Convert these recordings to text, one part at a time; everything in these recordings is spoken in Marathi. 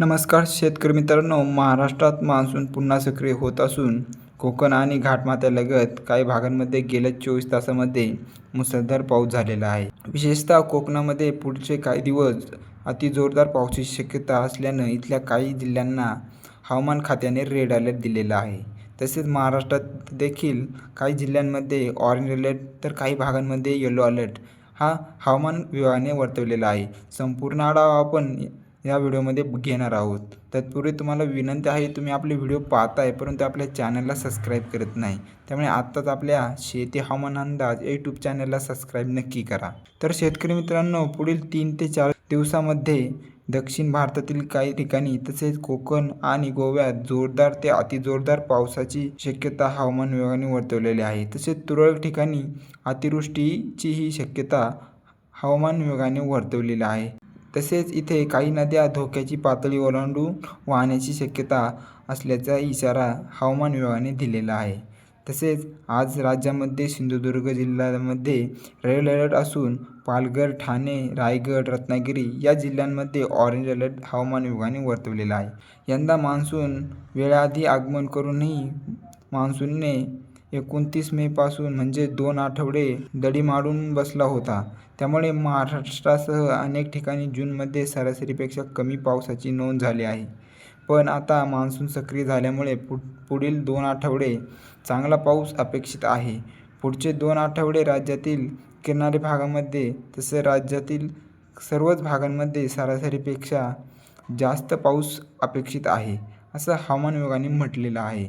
नमस्कार शेतकरी मित्रांनो महाराष्ट्रात मान्सून पुन्हा सक्रिय होत असून कोकण आणि घाटमाथ्यालगत काही भागांमध्ये गेल्या चोवीस तासामध्ये मुसळधार पाऊस झालेला आहे. विशेषतः कोकणामध्ये पुढचे काही दिवस अति जोरदार पावसाची शक्यता असल्यानं इथल्या काही जिल्ह्यांना हवामान खात्याने रेड अलर्ट दिलेला आहे. तसेच महाराष्ट्रात देखील काही जिल्ह्यांमध्ये ऑरेंज अलर्ट तर काही भागांमध्ये येलो अलर्ट हा हवामान विभागाने वर्तवलेला आहे. संपूर्ण आढावा आपण या व्हिडिओमध्ये घेणार आहोत. तत्पूर्वी तुम्हाला विनंती आहे तुम्ही आपले व्हिडिओ पाहताय परंतु आपल्या चॅनलला सबस्क्राईब करत नाही. त्यामुळे आत्ताच आपल्या शेती हवामान अंदाज यूट्यूब चॅनलला सबस्क्राईब नक्की करा. तर शेतकरी मित्रांनो पुढील तीन ते चार दिवसामध्ये दक्षिण भारतातील काही ठिकाणी तसेच कोकण आणि गोव्यात जोरदार ते अतिजोरदार पावसाची शक्यता हवामान विभागाने वर्तवलेली आहे. तसेच तुरळक ठिकाणी अतिवृष्टीचीही शक्यता हवामान विभागाने वर्तवलेली आहे. तसेच इथे काही नद्या धोक्याची पातळी ओलांडून वाहण्याची शक्यता असल्याचा इशारा हवामान विभागाने दिलेला आहे. तसेच आज राज्यामध्ये सिंधुदुर्ग जिल्ह्यामध्ये रेड अलर्ट असून पालघर ठाणे रायगड रत्नागिरी या जिल्ह्यांमध्ये ऑरेंज अलर्ट हवामान विभागाने वर्तवलेला आहे. यंदा मान्सून वेळाआधी आगमन करूनही मान्सूनने एकोणतीस मेपासून म्हणजे दोन आठवडे दडी मारून बसला होता. त्यामुळे महाराष्ट्रासह अनेक ठिकाणी जूनमध्ये सरासरीपेक्षा कमी पावसाची नोंद झाली आहे. पण आता मान्सून सक्रिय झाल्यामुळे पु पुढील दोन आठवडे चांगला पाऊस अपेक्षित आहे. पुढचे दोन आठवडे राज्यातील किनारी भागामध्ये तसेच राज्यातील सर्वच भागांमध्ये सरासरीपेक्षा जास्त पाऊस अपेक्षित आहे असं हवामान विभागाने म्हटलेलं आहे.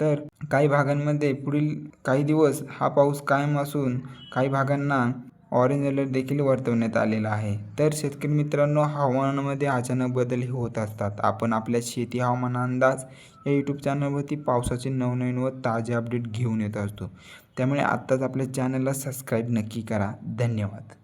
तर काही भागांमध्ये पुढील काही दिवस हा पाऊस कायम असून काही भागांना ऑरेंज अलर्ट देखील वर्तवण्यात आलेला आहे. तर शेतकरी मित्रांनो हवामानामध्ये अचानक बदल होत असतात. आपण आपल्या शेती हवामान अंदाज या यूट्यूब चॅनलवरती पावसाचे नवनवीन व ताजे अपडेट घेऊन येत असतो. त्यामुळे आत्ताच आपल्या चॅनलला सबस्क्राईब नक्की करा. धन्यवाद.